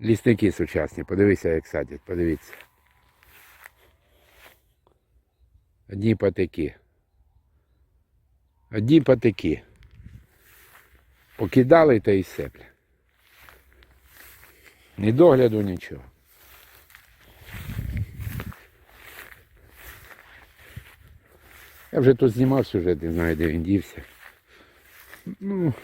Лісники сучасні, подивися, як садять, подивіться. Одні патики. Одні патики. Покидали та і все. Ні догляду, нічого. Я вже тут знімав сюжет, не знаю, де він дівся. Ну,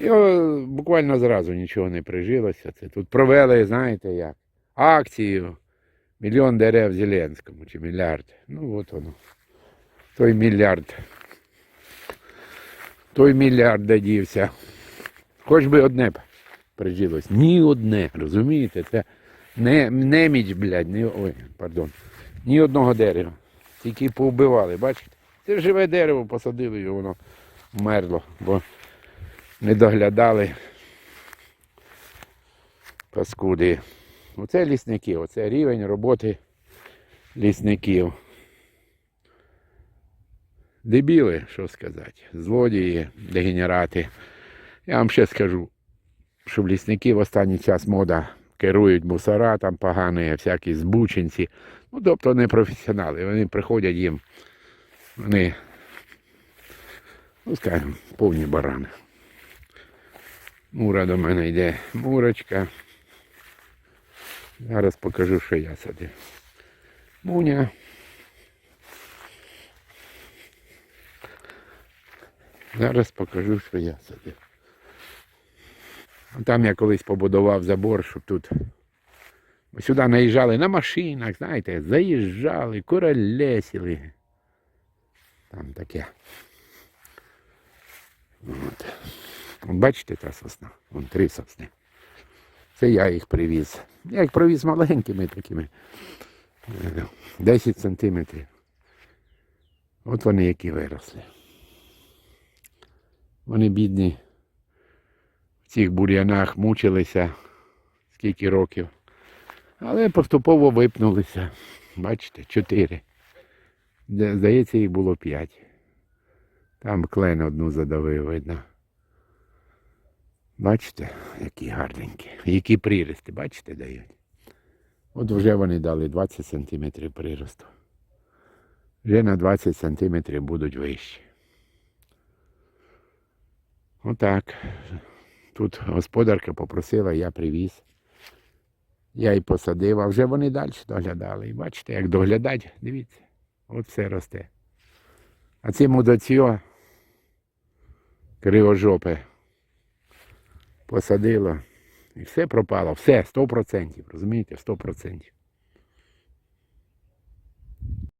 його буквально зразу нічого не прижилося. Це тут провели, знаєте як, акцію. Мільйон дерев Зеленському чи мільярд. Ну от воно. Той мільярд. Той мільярд додівся. Хоч би одне прижилось. Ні одне, розумієте? Це не, неміч, блядь, ні, ой, пардон. Ні одного дерева. Тільки повбивали, бачите? Це живе дерево, посадили його, воно вмерло, бо не доглядали паскуди. Оце лісники, оце рівень роботи лісників. Дебіли, що сказати, злодії, дегенерати. Я вам ще скажу, що в лісників останній час мода керують мусора, там погані, всякі збученці. Ну, тобто не професіонали. Вони приходять їм, вони, ну скажімо, повні барани. Мура до мене йде. Мурочка. Зараз покажу, що я садив. Муня. Зараз покажу, що я садив. Там я колись побудував забор, щоб тут. Ми сюди наїжджали на машинах, знаєте, заїжджали, куролесили. Там таке. От. От Бачите, та сосна? Вон три сосни. Це я їх привіз. Я їх привіз маленькими такими. е, 10 сантиметрів. От вони які виросли. Вони бідні в цих бур'янах мучилися скільки років. Але поступово випнулися. Бачите, чотири. Здається, їх було п'ять. Там клен одну задавив, видно. Бачите, які гарненькі. Які прирости, бачите, дають. От вже вони дали 20 см приросту. Вже на 20 см будуть вищі. Отак. Тут господарка попросила, я привіз. Я й посадив, а вже вони далі доглядали. І бачите, як доглядать, дивіться, от все росте. А ці мудацьо кривожопе посадило. І все пропало. Все, 100%. Розумієте, 100%.